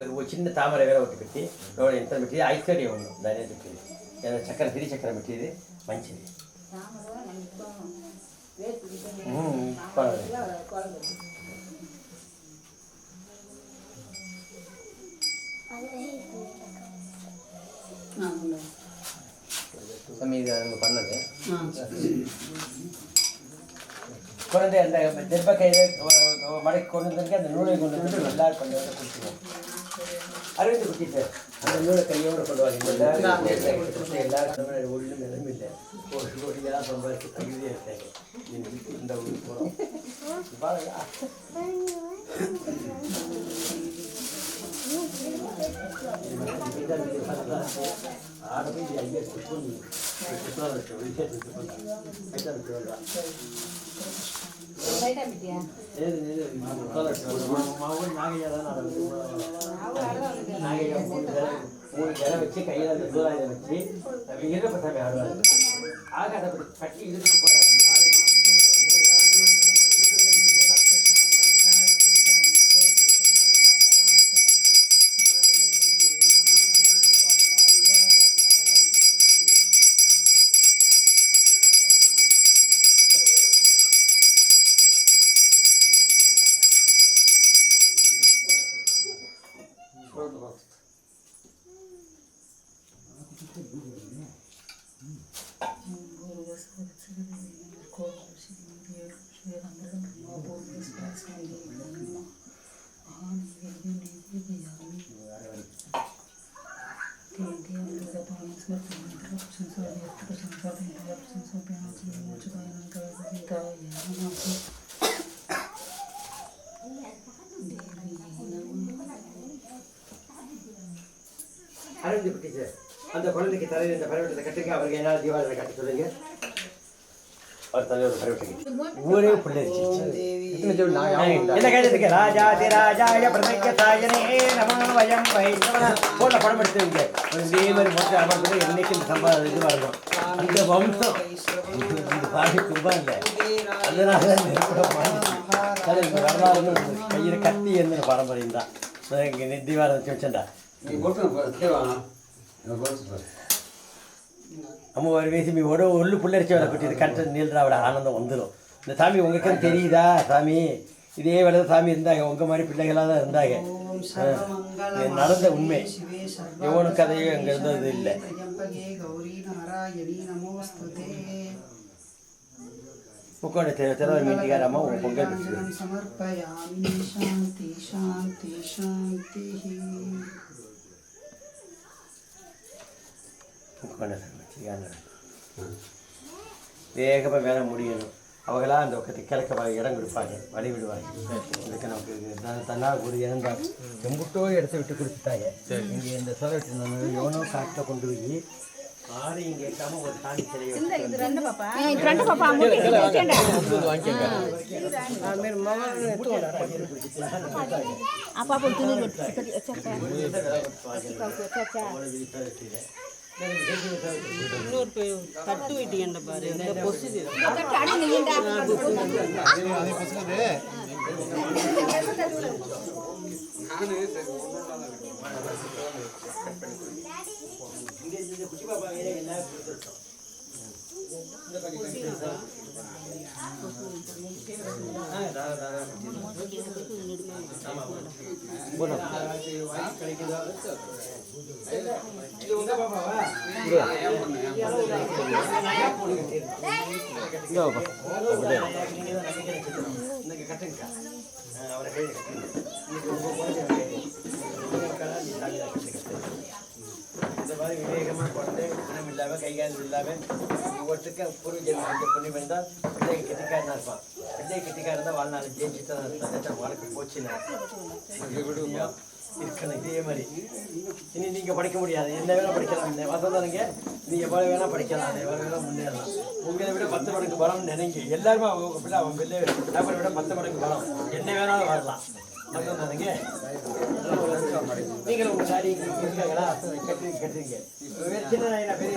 ఓ చిన్న తామర వేరే ఒకటి పెట్టి లోపల ఎంత పెట్టి ఐశ్వర్యం ఉంది దాని ఏదో పెట్టేది ఏదో చక్కెర తిరిగి చక్కెర పెట్టేది మంచిది ఉమ్, పర్వాలేదు. மீது அங்கே பண்ணது குழந்தை அந்த தெப்ப கையில மடக்கி கொண்டு வந்து அந்த நூலை கொண்டு வந்து எல்லாரும் கொண்டு வந்து கொடுத்துருவோம் அரவிந்த் குட்டி சார் அந்த நூலை கையோட கொண்டு வாங்க. எல்லாரும் எல்லாரும் ஒன்றும் நிலைமை இல்லை ஒரு கோடியெல்லாம் சம்பாதிச்சு கையிலே இருக்காங்க. இந்த ஊருக்கு போகிறோம் பாருங்க ஆடவே ஐயா குட்டி నాగయ్య మూడు வச்சு கையில் அந்த சூறாயுதம் வச்சு இருப்ப ஆடுவாங்க ஆக அதை கட்டி இழுத்துட்டு போறாங்க குட்டி சார் அந்த குழந்தைக்கு தலையில் இந்த பரவட்டத்தை கட்டுங்க அவருக்கு என்ன தீபாவளி கட்ட சொல்லுங்க அவர் தலைவர் பரவட்டுக்கு ஊரே பிள்ளைச்சு என்ன கேட்டதுக்கு ராஜாதி ராஜாய பிரதக்கதாயனே நமோ வயம் வைஷ்ணவன போல படம் எடுத்து வைங்க இதே மாதிரி மொத்த அமர்ந்து என்னைக்கு இந்த சம்பாதம் இது வரணும் அந்த வம்சம் இந்த பாடி இல்லை அதனால வரலாறு கையில் கத்தி இருந்த பாரம்பரியம் தான் இங்கே தீபாவளி வச்சு வச்சேன்டா அம்மா ஒரு வயசு ஒரு ஒல்லு புள்ளரிச்சு வேலை கொட்டி நீள்றாவோட ஆனந்தம் வந்துடும் இந்த சாமி உங்களுக்கு தெரியுதா சாமி? இதே வேலை சாமி இருந்தாங்க. உங்கள் மாதிரி பிள்ளைகளாக தான் இருந்தாங்க. நடந்த உண்மை. எவனு கதையும் அங்கே இருந்தது இல்லை. திறவை மீட்டிக்கார அம்மா உங்கள் பொங்கல் வேகமாக வேலை முடியணும். அவங்களா அந்த பக்கத்து கிழக்க இடம் கொடுப்பாங்க வழி விடுவாங்க இதுக்கு நமக்கு இது த- தன்னால் ஒரு தான் எம்புட்டோ இடத்த விட்டு கொடுத்துட்டாங்க இங்கே இந்த சொல்ல விட்டு எவனோ காட்டில் கொண்டு போய் ஆரையும் கேட்காம ஒரு சாமி சிலையை வச்சுட்டு வந்து கட்டு வெட்டியண்ட பாரு இந்த பொசுது இங்கே இந்த மாதிரி விவேகமா குழந்தை குணம் இல்லாமல் கை இல்லாமல் ஒவ்வொருத்துக்கு பூர்வீகம் இந்த புண்ணியம் இருந்தால் பிள்ளைக்கு கெட்டிக்காரனா இருப்பான் பிள்ளைக்கு கெட்டிக்காரன் தான் வாழ்நாள் ஜெயிச்சுட்டு தான் இருப்பான் வாழ்க்கை போச்சுன்னா இருக்கணும் இதே மாதிரி இனி நீங்கள் படிக்க முடியாது என்ன வேணால் படிக்கலாம் இந்த வசந்தானுங்க நீ எவ்வளோ வேணால் படிக்கலாம் எவ்வளோ வேணால் முன்னேறலாம் உங்களை விட பத்து மடங்கு பலம் நினைங்க எல்லாருமே அவங்க பிள்ளை அவங்க பிள்ளை அவரை விட பத்து மடங்கு பலம் என்ன வேணாலும் வரலாம் வசந்தானுங்க நீங்கள் உங்க சாரி இருக்காங்களா கட்டி கட்டுறீங்க சின்ன பெரிய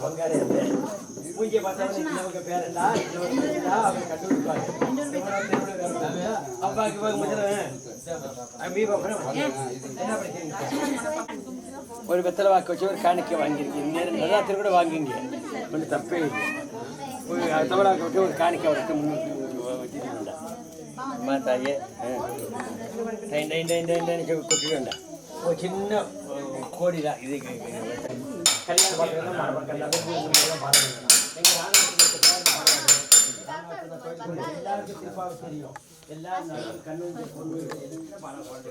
பங்காளி இல்லை மூஞ்சியை பார்த்தா நமக்கு பேரண்டா சின்னவங்க அவங்க கட்டு கொடுப்பாங்க அப்பாவுக்கு போக முதல்ல அம்பி பாப்பறேன் என்ன படிக்கிறீங்க? ஒரு வெத்தலை வாக்கு வச்சு ஒரு காணிக்கை வாங்கியிருக்கீங்க. நல்லாத்திரி கூட வாங்குங்க ஒன்றும் தப்பே இல்லை. ஒரு தவறாக்க விட்டு ஒரு காணிக்கை அவருக்கு மாத்தாயே கொட்டி வேண்டாம். ஒரு சின்ன கோடி தான் இது கல்யாணம் கல்யாணம் எல்லாருக்கும் திருப்பாவை தெரியும் எல்லாரும் நல்ல கண்ணு பொண்ணு எல்லாம் பாட பாட்டு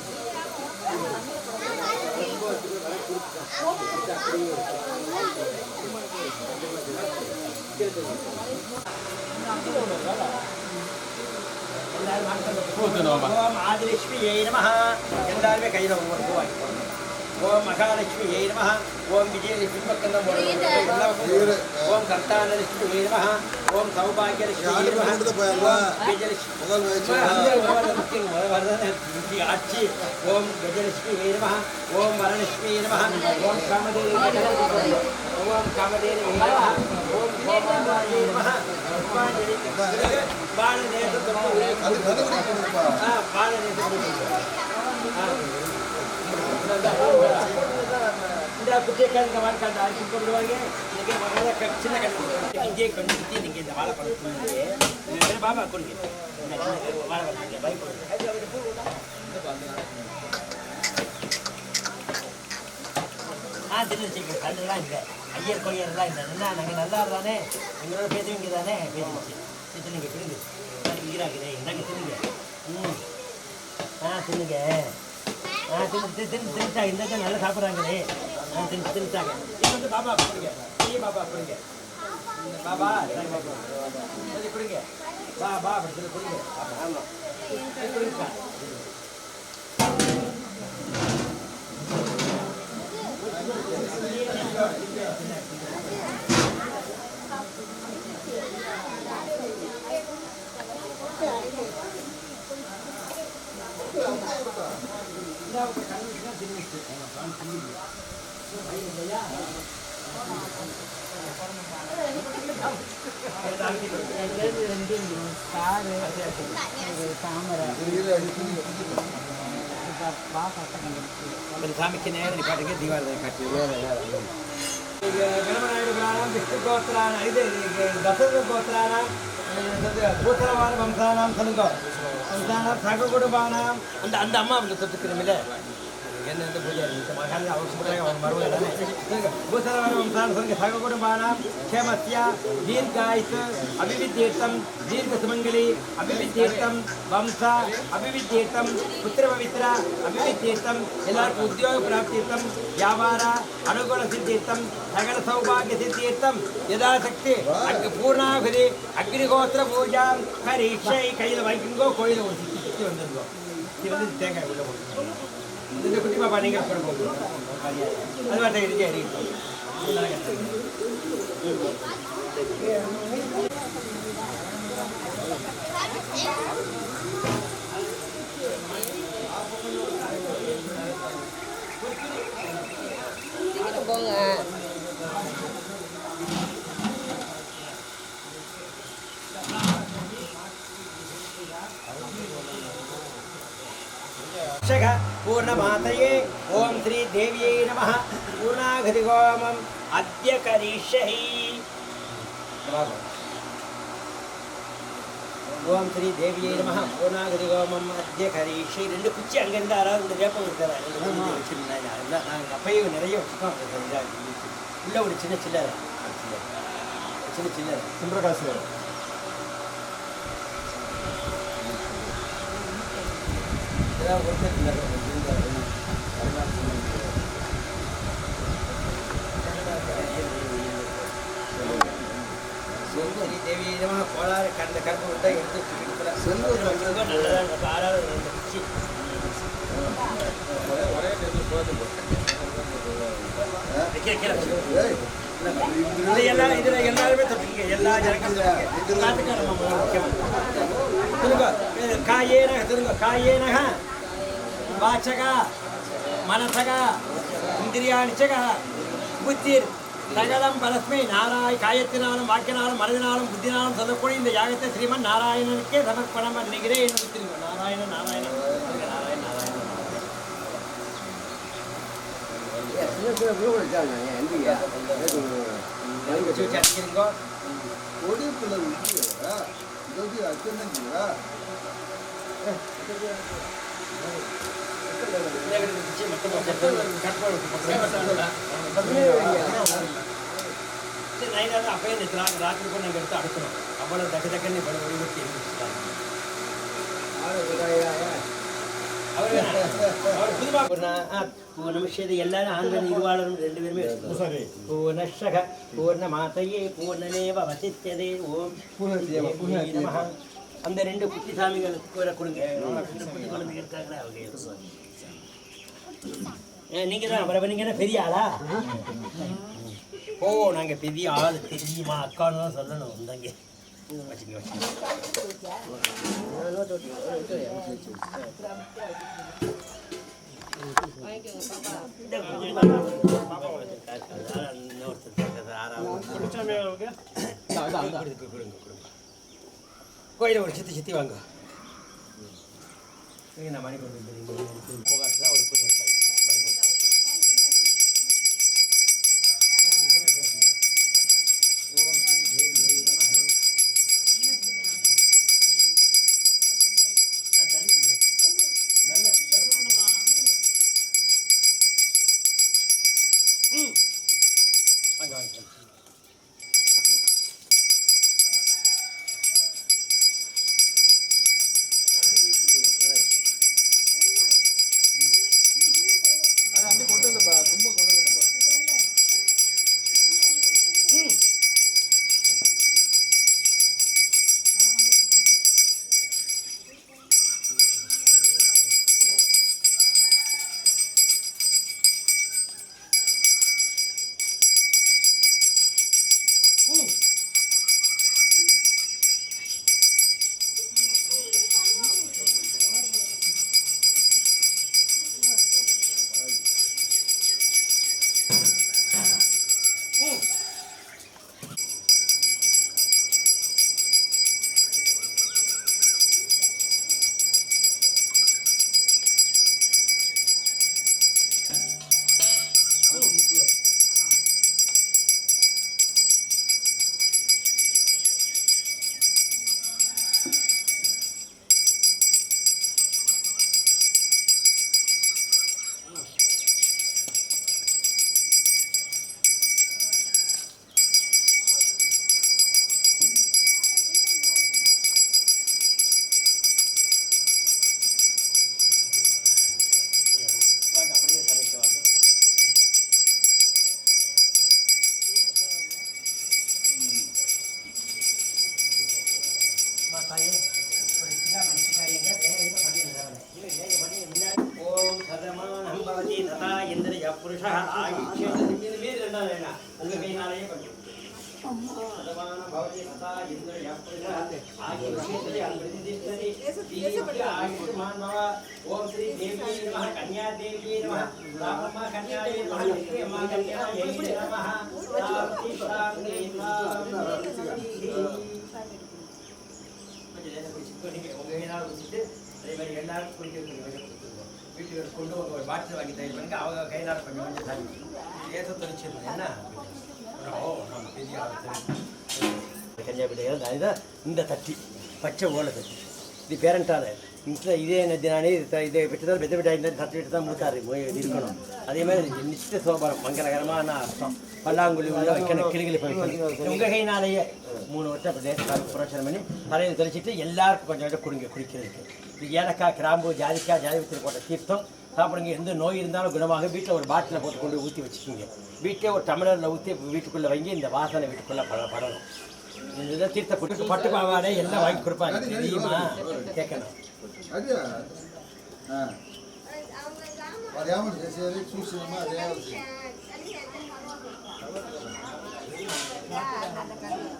ஓம் ஆதிலட்சுமியை நம எல்லாருமே கையில் ஒவ்வொரு பூ வாங்கிக்கோங்க ஓம் மகாலட்சுமியை நம ஓம் விஜயலட்சுமி பக்கம் போடணும். போடணும். ஓம் சௌபாகியலட்சுமியை நம ஓம் வயசு ஆட்சி ஓம் கஜலட்சுமி நம ஓம் வரலட்சுமி நம ஓம் காமதேவி ஓம் காமதேவி ஓம் கோமாரி நம இந்த குட்டியை கேளுங்க வாழ்க்கை அரிசி போடுவாங்க இன்னைக்கு முதல்ல சின்ன கண்ணு இங்கே கொஞ்சம் சுற்றி நீங்கள் இந்த வாழை வாழைப்பழம் பாபா கொண்டு வாழை சின்ன வாழைப்பழம் பைக் ஆ தெரிஞ்சிச்சு கண்டுலாம் இல்லை ஐயர் கொய்யர்லாம் இல்லை என்ன நாங்கள் நல்லா இருந்தானே எங்களோட பேசுவீங்க தானே. பேசிச்சு சரி நீங்கள் பிடிங்க இங்கிறாக்குதே இந்தாங்க தின்னுங்க ம். ஆ தின்னுங்க ஆ தின்னு தின்னு தின்னு இந்த தான் நல்லா சாப்பிட்றாங்களே. தின்னு தின்னுட்டாங்க இது வந்து பாபா கொடுங்க. பெரிய பாபா கொடுங்க. பாபா இந்தாங்க பாபா. சரி கொடுங்க. பாபா அப்படி சொல்லி கொடுங்க. ஆமாம் கொடுங்க. ரெண்டு காரு தாமரை சாமிக்கு நேரம் நிப்பாட்டுக்கே தீபாவளி கட்டி ಗಣಮನಾಯಕರಾಣಾಂ ವಿಷ್ಣುಗೋತ್ರಾಣ ಇದೆ ದಶರಥ ಗೋತ್ರಾಣಾಂ ಗೋತ್ರವಾದ ವಂಶಾನಾಂ ಸನುಗ ವಂಶಾನಾಂ ಸಹಕುಟುಂಬಾನಾಂ ಅಂದ ಅಂದ ಅಮ್ಮ ಅವಳು ತೊಟ್ಟಿಕ್ಕಿರ ಮೇಲೆ என்னென்ன பூஜை அவர் சொல்கிறாங்க அவங்க மறுபடியும் தானே பூசரவரம் சொல்லுங்க சககுடும்பானாம் க்ஷேமஸ்யா தீர்காயுஸ் அபிவித்தீர்த்தம் தீர்க்க சுமங்கலி அபிவித்தீர்த்தம் வம்சா அபிவித்தீர்த்தம் கையில் வைக்குங்கோ கோயிலில் வந்திருந்தோம் தேங்காய் உள்ள போட்டு இந்த குட்டி பாப்பா நீங்கள் கூட போகும் அது வார்த்தை இருக்கே இருக்கு शही ஓம் ஸ்ரீ தேவியை நம ஓனாகதி ஓமம் அத்திய கரீஷை ரெண்டு குச்சி அங்கேருந்து யாராவது ரெண்டு வேப்பம் இருக்கிறாரு வச்சுருந்தேன் நாங்கள் அப்பையும் நிறைய வச்சுருக்கோம் உள்ள ஒரு சின்ன சில்லற சின்ன சில்லற சில்லற காசு வரும் ஏதாவது ஒருத்தர் சரி தேவி நம கோளாறு கண்ட கருப்பு விட்டா எடுத்து செல்வம் ஆறாவது ஒரே போது இதுல எல்லாருமே தொட்டுக்கீங்க. எல்லா ஜனங்களும் முக்கியமா. திரும்ப காயேனக திரும்ப காயேனக வாச்சக மனசக இந்திரியாணிச்சக புத்திர் சகலம் பரஸ்மை நாராய காயத்தினாலும் வாக்கினாலும் மனதினாலும் புத்தினாலும் சொல்லக்கூடிய இந்த யாகத்தை ஸ்ரீமன் நாராயணனுக்கே சமர்ப்பணம் பண்ணுகிறேன் என்று திரும்ப நாராயண நாராயண நாராயண நாராயண வச்சு வச்சு அடிக்கிறீங்கோ ஒடிப்புல விட்டியா அப்பயே இந்த ராத்திரி கூட நாங்கள் எடுத்து அடுக்கணும் அவ்வளவு தக்க தக்கன்னு இவ்வளவு ஒளிவத்தி அவர் புதுமா பூர்ணமிஷேது எல்லாரும் ஆண்கள் இருவாளரும் ரெண்டு பேருமே பூர்ணஷக பூர்ண வசித்ததே ஓம் அந்த ரெண்டு குட்டி சாமிகளுக்கு கூட கொடுங்க. ரெண்டு குட்டி குழந்தைங்க இருக்காங்களே? அவங்க நீங்க தான் அவரை நீங்க என்ன பெரிய ஆளா? ஓ நாங்க பெரிய ஆள் தெரியுமா? அக்கான்னு தான் சொல்லணும் கொடுங்க. கோயிலை ஒரு சுத்தி சுத்தி வாங்க நீங்க நான் மணி கொண்டு வந்துடுறீங்க. போகாது ஒரு புது பவதி ததா இந்திரிய புருஷः ஆயுஷ்யத்தை அன்பிருதிஷ்டதி தீர்க்க ஆயுஷ்மான்மவ ஓம் ஸ்ரீ தேவியே நமः அதே மாதிரி வீட்டுக்கு கொண்டு ஒரு பாட்டில் வாங்கி தயார் பண்ணுங்க அவங்க கையினால பண்ணி வந்து தண்ணி ஏற்ற தொழிற்சி என்ன? ஓ நம்ம பெரிய ஆள் இந்த கன்னியாபேட்டையில் தான் இந்த தட்டி பச்சை ஓலை தட்டி இது பேரண்டால் இன்ட்ல இதே நானே இதை விட்டு தான் பெத்த விட்டாங்க தட்டி விட்டு தான் மூத்தாரு. இருக்கணும். அதே மாதிரி நிச்சய சோபரம். மங்களகரமான அர்த்தம். பல்லாங்குழி உள்ள வைக்கணும். கிளிகளை போய் உங்கள் மூணு வருஷம் அப்படி புரோஷனம் பண்ணி தலையை தெளிச்சிட்டு எல்லாருக்கும் கொஞ்சம் கொஞ்சம் குடிங்க குடிக்கிறதுக்கு. இது ஏலக்காய் கிராம்பு ஜாதிக்காய் ஜாதிபத்தில் போட்ட தீர்த்தம். சாப்பிடுங்க. எந்த நோய் இருந்தாலும் குணமாக வீட்டில் ஒரு பாட்டில் போட்டு கொண்டு ஊற்றி வச்சுக்கோங்க. வீட்டிலே ஒரு டம்ளரில் ஊற்றி வீட்டுக்குள்ளே வாங்கி. இந்த வாசனை வீட்டுக்குள்ளே பட படணும். இதை தீர்த்த பட்டு பட்டு பாவாடை எல்லாம் வாங்கி கொடுப்பாங்க? தெரியுமா? கேட்கணும்.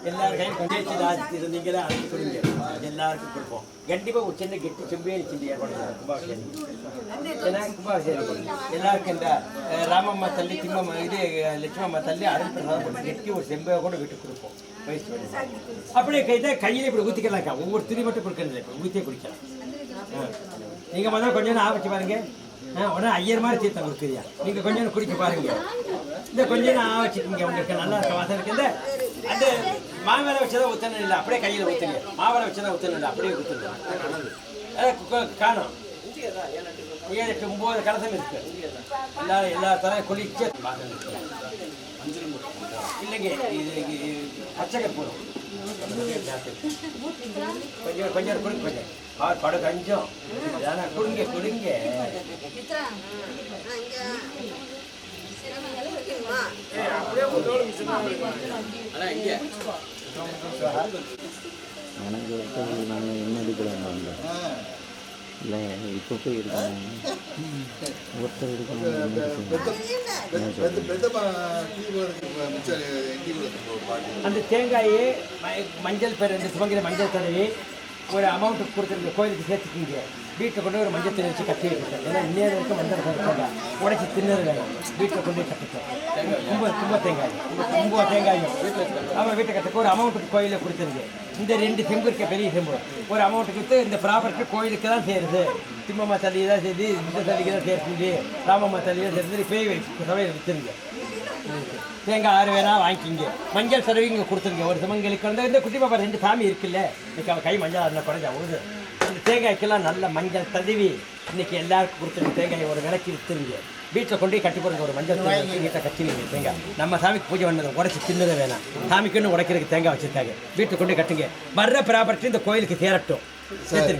எல்லாருக்கையும் பஞ்சாயத்து ராஜ் இருந்தீங்களா? அது சொல்லுங்க எல்லாருக்கும் கொடுப்போம். கண்டிப்பாக ஒரு சின்ன கெட்டி செம்பேரி சிந்தி ஏற்படுத்தலாம் கும்பாபிஷேகம். ஏன்னா கும்பாபிஷேகம் எல்லாருக்கும் இந்த ராமம்மா தள்ளி திம்மம்மா இது லட்சுமம்மா தள்ளி அருள் பிரசாதம் கெட்டி ஒரு செம்பை கூட விட்டு கொடுப்போம். அப்படியே கையில தான் கையில இப்படி ஊற்றிக்கலாம்க்கா ஒவ்வொரு துணி மட்டும் கொடுக்கறது இப்போ ஊற்றியே குடிக்கலாம். ஆ. நீங்க முதல்ல கொஞ்சம் நேரம் பாருங்க. ஆ, உடனே ஐயர் மாதிரி தீர்த்தம் கொடுக்குறியா? நீங்கள் கொஞ்சம் நேரம் குடிக்க பாருங்க. இந்த கொஞ்ச நேரம் ஆவச்சுக்கீங்க உங்களுக்கு நல்லா இருக்க வாசம் இருக்குது இந்த அந்த மாவேலை வச்சதா ஊத்தணும் இல்லை அப்படியே கையில் ஊற்றுங்க மாவேலை வச்சதான் ஊற்றணும் இல்லை அப்படியே ஊற்றுங்க காணும். ஏழு எட்டு ஒம்பது கலசம் இருக்கு. எல்லா எல்லா தரம் குளிச்சு இல்லைங்க இது பச்சை கற்பூரம் கொஞ்சம் கொஞ்சம் கொடுங்க கொஞ்சம். ஆ படு கொஞ்சம். ஏன்னா கொடுங்க கொடுங்க. எனக்கு நாங்கள் என்ன எடுக்கிறாங்க இல்லை இப்போ போய் இருக்கணும். ஒருத்தர் இருக்கணும். அந்த தேங்காயை மஞ்சள் பெற சுமங்கிற மஞ்சள் தடவி ஒரு அமௌண்ட் கொடுத்துருங்க கோயிலுக்கு சேர்த்துக்கிங்க. வீட்டில் கொண்டு ஒரு மஞ்சள் தண்ணி வச்சு கட்டி வைக்கிறோம் ஏன்னா இன்னேரம் வரைக்கும் மஞ்சள் தேங்காய் உடைச்சி தின்னது வேணும். வீட்டில் கொண்டு போய் கட்டிட்டேன் கும்ப கும்ப தேங்காய். கும்ப தேங்காயும். ஆமாம் வீட்டை கட்டுக்கு ஒரு அமௌண்ட்டுக்கு கோயிலில் கொடுத்துருது இந்த ரெண்டு செம்பு இருக்க பெரிய செம்பு. ஒரு அமௌண்ட்டு கொடுத்து இந்த ப்ராப்பர்ட்டி கோயிலுக்கு தான் சேருது. திம்மம்மா தள்ளி தான் செய்து இந்த தள்ளிக்கு தான் சேர்த்துது ராமம்மா தள்ளி தான் சேர்ந்து பேய் வச்சு சமையல் விற்றுருங்க தேங்காய் ஆறு வேணா வாங்கிக்கிங்க. மஞ்சள் செலவு இங்கே கொடுத்துருங்க. ஒரு சிவங்களுக்கு வந்து இந்த குட்டி பாப்பா ரெண்டு சாமி இருக்குல்ல. இன்னைக்கு அவன் கை மஞ்சள் அதில் குறைஞ்சா உழுது தேங்காய்க்கெல்லாம் நல்ல மஞ்சள் தடவி இன்னைக்கு எல்லாருக்கும் கொடுத்துருங்க தேங்காயை ஒரு விலைக்கு விற்றுருங்க வீட்டில் கொண்டு போய் கட்டி போடுங்க ஒரு மஞ்சள் தேங்காய் வச்சு வீட்டில் தேங்காய். நம்ம சாமிக்கு பூஜை பண்ணதை உடச்சி தின்னதை வேணாம். சாமிக்குன்னு உடைக்கிறதுக்கு தேங்காய் வச்சிருக்காங்க. வீட்டில் கொண்டு கட்டுங்க. வர்ற ப்ராப்பர்ட்டி இந்த கோயிலுக்கு சேரட்டும். சேர்த்துருங்க